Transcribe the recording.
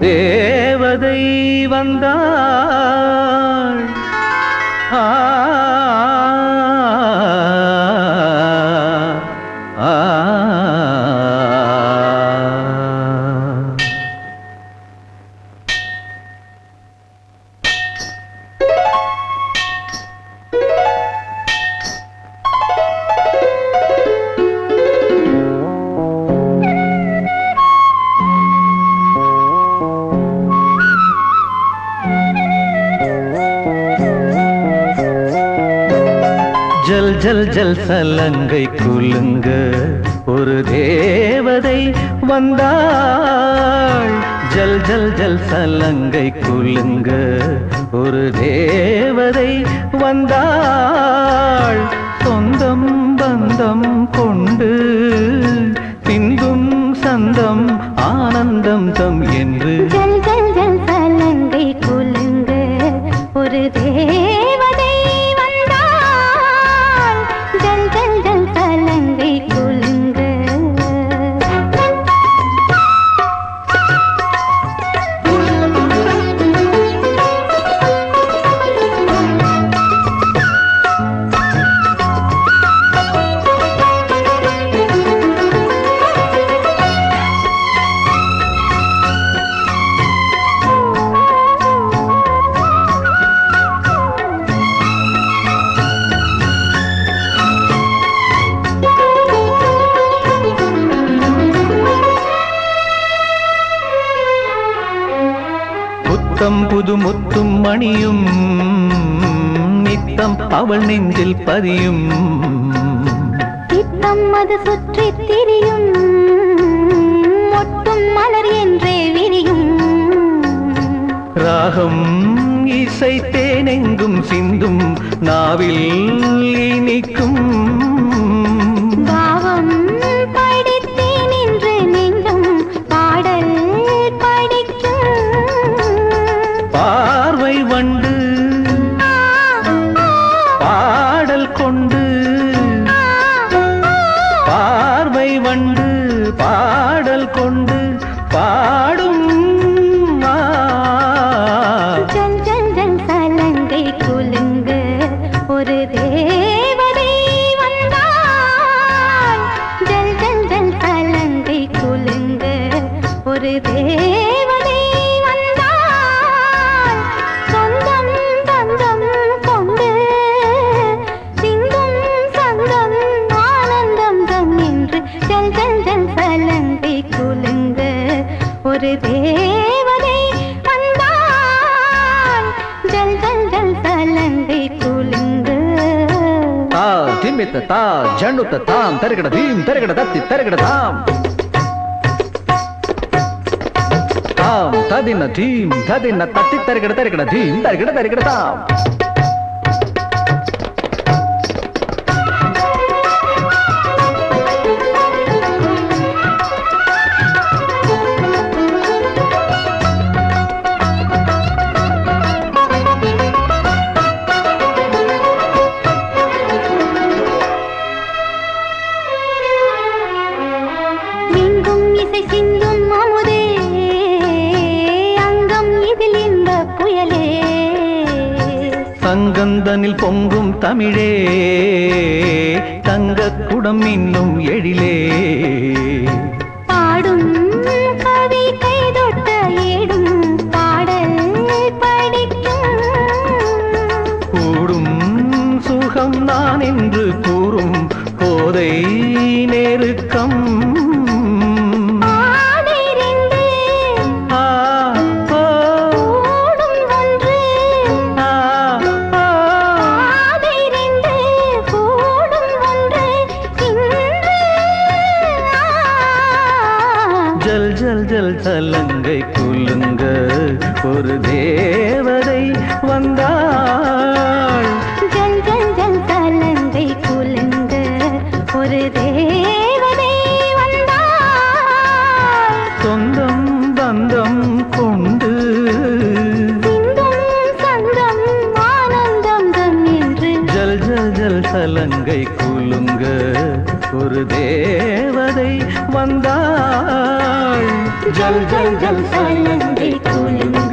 தேவதை வந்தாள். ஆ, ஜல் ஜல் சலங்கை குலுங்க. ஒரு தேவதை வந்தாள். ஜல் ஜல் ஜல் சலங்கை குலுங்க. ஒரு தேவதை வந்தாள். சொந்தம் பந்தம் கொண்டு பின்பும் சந்தம் ஆனந்தம் தம் என்று புத்தம் புது முத்தும் மணியும் நித்தம் அவள் நெஞ்சில் பதியும். சித்தம் அது சுற்றி திரியும் மொட்டும் மலர் என்றே விரியும். ராகம் இசை தேனெங்கும் சிந்தும் நாவில் பாடல் கொண்டு பாடும் ஆ. சலங்கை குலுங்க ஒரு தேவதை வந்தான் ஜல் ஜல் ஜல் சலங்கை குலுங்க ஒரு தேவ கொஞ்சம் சலந்தி குலுங்க ஒரு தேவதை வந்தான் ஜல் ஜல் ஜல் சலந்தி குலுங்க. தா திம்மித்த தா ஜண்டுத்த தாம் தருகட தீம் தருகட தத்தி தருகட தாம். தாம் ததின தீம் ததின தத்தி தருகட தருகட தீம் தருகட தருகட தாம். சங்கந்தனில் பொங்கும் தமிழே தங்க குடம் இன்னும் எழிலே. பாடும் கவி கைதொட்ட ஏடும் பாடல் படிக்கும். கூடும் சுகம் நான் என்று கூறும் போதை நெருக்கம். ஜல் ஜல் சலங்கை குலுங்க ஒரு தேவதை வந்தார் ஒரு தேவதை வந்தாள். ஜல் ஜல் ஜல் சலங்கை குளிர்